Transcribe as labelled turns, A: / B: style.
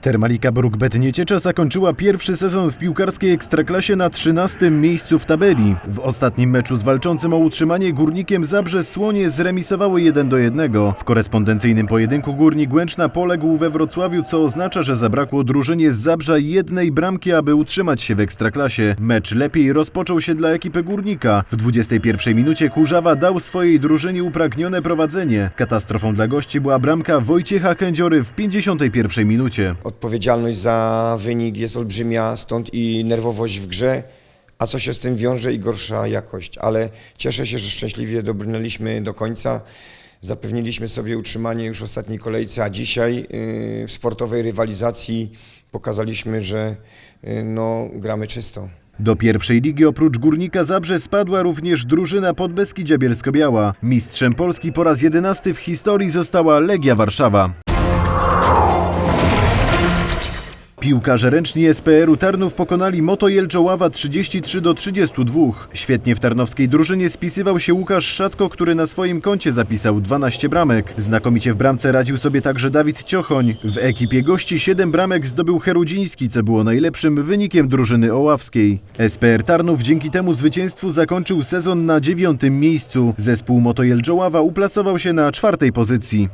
A: Termalika Brukbet Nieciecza zakończyła pierwszy sezon w piłkarskiej ekstraklasie na 13 miejscu w tabeli. W ostatnim meczu z walczącym o utrzymanie Górnikiem Zabrze Słonie zremisowały 1 do 1. W korespondencyjnym pojedynku Górnik Łęczna poległ we Wrocławiu, co oznacza, że zabrakło drużynie z Zabrza jednej bramki, aby utrzymać się w ekstraklasie. Mecz lepiej rozpoczął się dla ekipy Górnika. W 21 minucie Kurzawa dał swojej drużynie upragnione prowadzenie. Katastrofą dla gości była bramka Wojciecha Kędziory w 51 minucie.
B: Odpowiedzialność za wynik jest olbrzymia, stąd i nerwowość w grze, a co się z tym wiąże i gorsza jakość. Ale cieszę się, że szczęśliwie dobrnęliśmy do końca. Zapewniliśmy sobie utrzymanie już w ostatniej kolejce, a dzisiaj yy, w sportowej rywalizacji pokazaliśmy, że yy, no, gramy czysto.
A: Do pierwszej ligi oprócz Górnika Zabrze spadła również drużyna Podbeskidzia Bielsko-Biała. Mistrzem Polski po raz jedenasty w historii została Legia Warszawa. Piłkarze ręczni SPR-u Tarnów pokonali Moto Jelczoława 33 do 32. Świetnie w tarnowskiej drużynie spisywał się Łukasz Szatko, który na swoim koncie zapisał 12 bramek. Znakomicie w bramce radził sobie także Dawid Ciochoń. W ekipie gości 7 bramek zdobył Herudziński, co było najlepszym wynikiem drużyny oławskiej. SPR Tarnów dzięki temu zwycięstwu zakończył sezon na dziewiątym miejscu. Zespół Moto Jelczoława uplasował się na czwartej pozycji.